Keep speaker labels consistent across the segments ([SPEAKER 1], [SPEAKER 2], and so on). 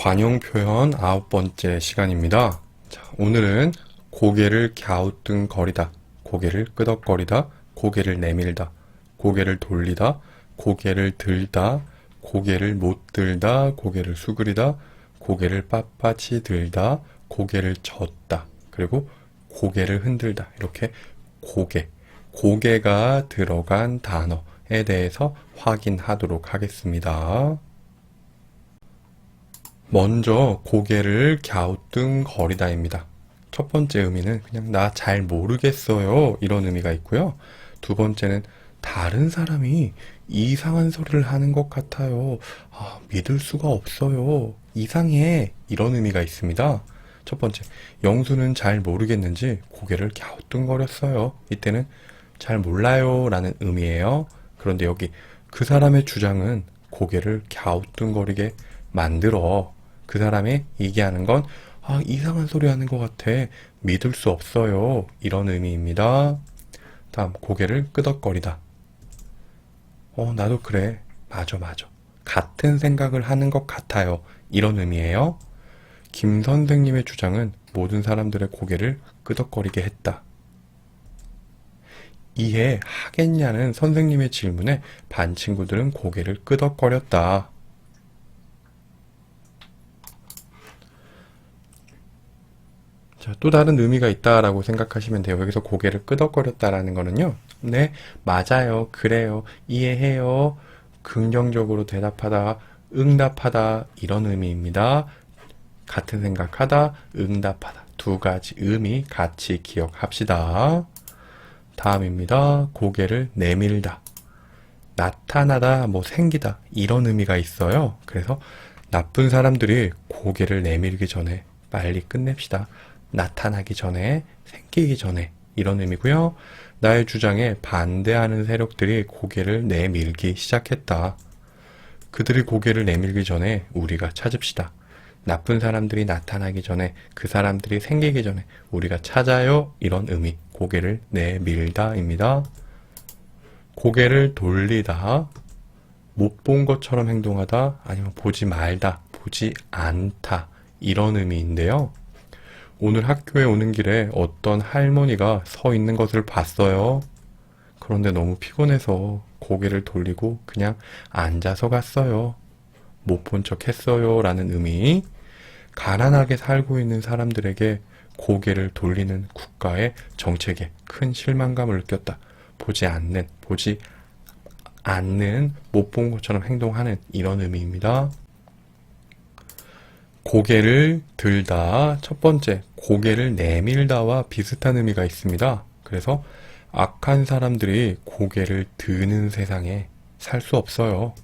[SPEAKER 1] 관용 표현 아홉 번째 시간입니다. 자, 오늘은 고개를 갸우뚱거리다, 고개를 끄덕거리다, 고개를 내밀다, 고개를 돌리다, 고개를 들다, 고개를 못 들다, 고개를 수그리다, 고개를 빳빳이 들다, 고개를 젓다, 그리고 고개를 흔들다. 이렇게 고개, 고개가 들어간 단어에 대해서 확인하도록 하겠습니다. 먼저 고개를 갸우뚱거리다입니다. 첫 번째 의미는 그냥 나 잘 모르겠어요. 이런 의미가 있고요. 두 번째는 다른 사람이 이상한 소리를 하는 것 같아요. 아, 믿을 수가 없어요. 이상해. 이런 의미가 있습니다. 첫 번째, 영수는 잘 모르겠는지 고개를 갸우뚱거렸어요. 이때는 잘 몰라요. 라는 의미예요. 그런데 여기 그 사람의 주장은 고개를 갸우뚱거리게 만들어. 그 사람이 얘기하는 건 아, 이상한 소리 하는 것 같아. 믿을 수 없어요. 이런 의미입니다. 다음, 고개를 끄덕거리다. 어, 나도 그래. 맞아, 맞아. 같은 생각을 하는 것 같아요. 이런 의미예요. 김 선생님의 주장은 모든 사람들의 고개를 끄덕거리게 했다. 이해하겠냐는 선생님의 질문에 반 친구들은 고개를 끄덕거렸다. 자, 또 다른 의미가 있다라고 생각하시면 돼요. 여기서 고개를 끄덕거렸다라는 거는요. 네, 맞아요. 그래요. 이해해요. 긍정적으로 대답하다, 응답하다, 이런 의미입니다. 같은 생각하다, 응답하다. 두 가지 의미 같이 기억합시다. 다음입니다. 고개를 내밀다. 나타나다, 뭐 생기다, 이런 의미가 있어요. 그래서 나쁜 사람들이 고개를 내밀기 전에 빨리 끝냅시다. 나타나기 전에, 생기기 전에, 이런 의미고요. 나의 주장에 반대하는 세력들이 고개를 내밀기 시작했다. 그들이 고개를 내밀기 전에 우리가 찾읍시다. 나쁜 사람들이 나타나기 전에 그 사람들이 생기기 전에 우리가 찾아요. 이런 의미. 고개를 내밀다입니다. 고개를 돌리다. 못 본 것처럼 행동하다. 아니면 보지 말다. 보지 않다. 이런 의미인데요. 오늘 학교에 오는 길에 어떤 할머니가 서 있는 것을 봤어요. 그런데 너무 피곤해서 고개를 돌리고 그냥 앉아서 갔어요. 못 본 척 했어요. 라는 의미. 가난하게 살고 있는 사람들에게 고개를 돌리는 국가의 정책에 큰 실망감을 느꼈다. 보지 않는, 보지 않는, 못 본 것처럼 행동하는 이런 의미입니다. 고개를 들다. 첫 번째, 고개를 내밀다와 비슷한 의미가 있습니다. 그래서 악한 사람들이 고개를 드는 세상에 살 수 없어요.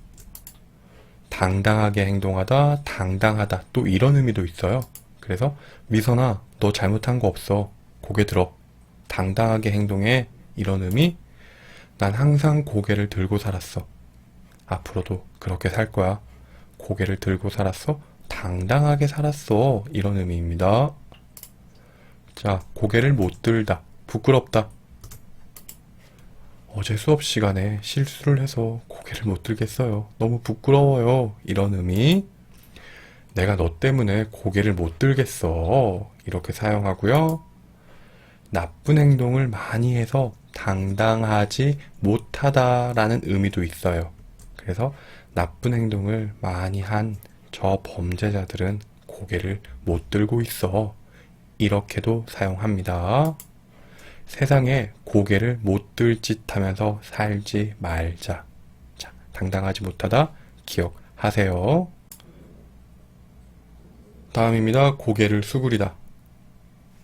[SPEAKER 1] 당당하게 행동하다, 당당하다. 또 이런 의미도 있어요. 그래서 미선아, 너 잘못한 거 없어. 고개 들어. 당당하게 행동해. 이런 의미. 난 항상 고개를 들고 살았어. 앞으로도 그렇게 살 거야. 고개를 들고 살았어. 당당하게 살았어. 이런 의미입니다. 자, 고개를 못 들다. 부끄럽다. 어제 수업 시간에 실수를 해서 고개를 못 들겠어요. 너무 부끄러워요. 이런 의미. 내가 너 때문에 고개를 못 들겠어. 이렇게 사용하고요. 나쁜 행동을 많이 해서 당당하지 못하다라는 의미도 있어요. 그래서 나쁜 행동을 많이 한 저 범죄자들은 고개를 못 들고 있어. 이렇게도 사용합니다. 세상에 고개를 못 들 짓 하면서 살지 말자. 자, 당당하지 못하다 기억하세요. 다음입니다. 고개를 수그리다.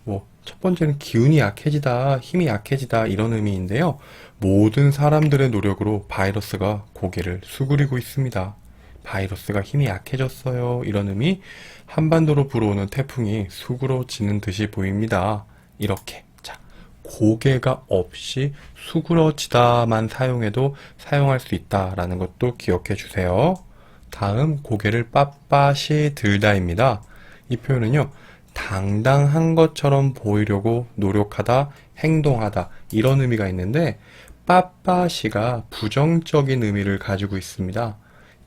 [SPEAKER 1] 뭐, 첫 번째는 기운이 약해지다, 힘이 약해지다, 이런 의미인데요. 모든 사람들의 노력으로 바이러스가 고개를 수그리고 있습니다. 바이러스가 힘이 약해졌어요. 이런 의미. 한반도로 불어오는 태풍이 수그러지는 듯이 보입니다. 이렇게. 자, 고개가 없이 수그러지다만 사용해도 사용할 수 있다라는 것도 기억해 주세요. 다음, 고개를 빳빳이 들다입니다. 이 표현은요, 당당한 것처럼 보이려고 노력하다, 행동하다, 이런 의미가 있는데, 빳빳이가 부정적인 의미를 가지고 있습니다.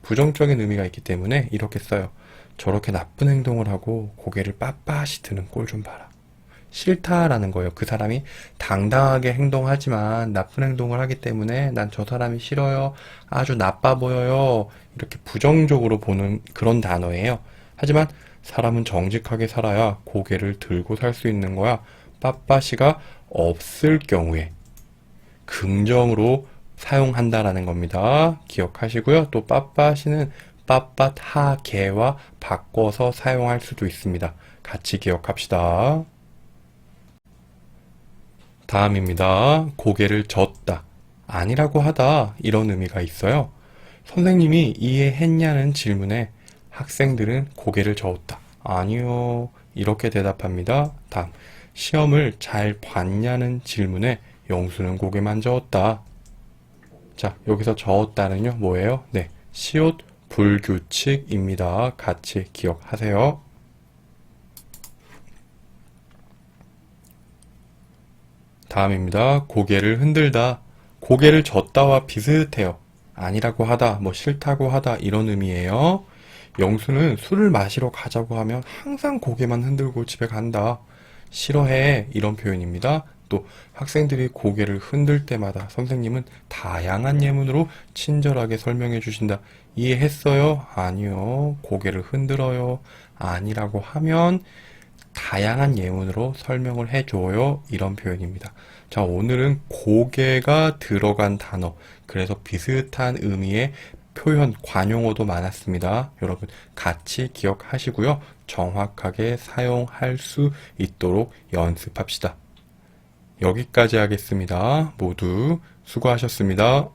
[SPEAKER 1] 부정적인 의미가 있기 때문에 이렇게 써요. 저렇게 나쁜 행동을 하고 고개를 빳빳이 드는 꼴 좀 봐라. 싫다라는 거예요. 그 사람이 당당하게 행동하지만 나쁜 행동을 하기 때문에 난 저 사람이 싫어요. 아주 나빠 보여요. 이렇게 부정적으로 보는 그런 단어예요. 하지만 사람은 정직하게 살아야 고개를 들고 살 수 있는 거야. 빳빳이가 없을 경우에 긍정으로 사용한다라는 겁니다. 기억하시고요. 또 빳빳이는 빳빳하게와 바꿔서 사용할 수도 있습니다. 같이 기억합시다. 다음입니다. 고개를 젓다. 아니라고 하다. 이런 의미가 있어요. 선생님이 이해했냐는 질문에 학생들은 고개를 저었다. 아니요. 이렇게 대답합니다. 다음. 시험을 잘 봤냐는 질문에 영수는 고개만 저었다. 자, 여기서 저었다는요, 뭐예요? 네. 시옷 불규칙입니다. 같이 기억하세요. 다음입니다. 고개를 흔들다. 고개를 젓다와 비슷해요. 아니라고 하다, 뭐 싫다고 하다, 이런 의미예요. 영수는 술을 마시러 가자고 하면 항상 고개만 흔들고 집에 간다. 싫어해. 이런 표현입니다. 또 학생들이 고개를 흔들 때마다 선생님은 다양한 예문으로 친절하게 설명해 주신다. 이해했어요? 아니요. 고개를 흔들어요. 아니라고 하면 다양한 예문으로 설명을 해줘요. 이런 표현입니다. 자, 오늘은 고개가 들어간 단어, 그래서 비슷한 의미의 표현, 관용어도 많았습니다. 여러분 같이 기억하시고요. 정확하게 사용할 수 있도록 연습합시다. 여기까지 하겠습니다. 모두 수고하셨습니다.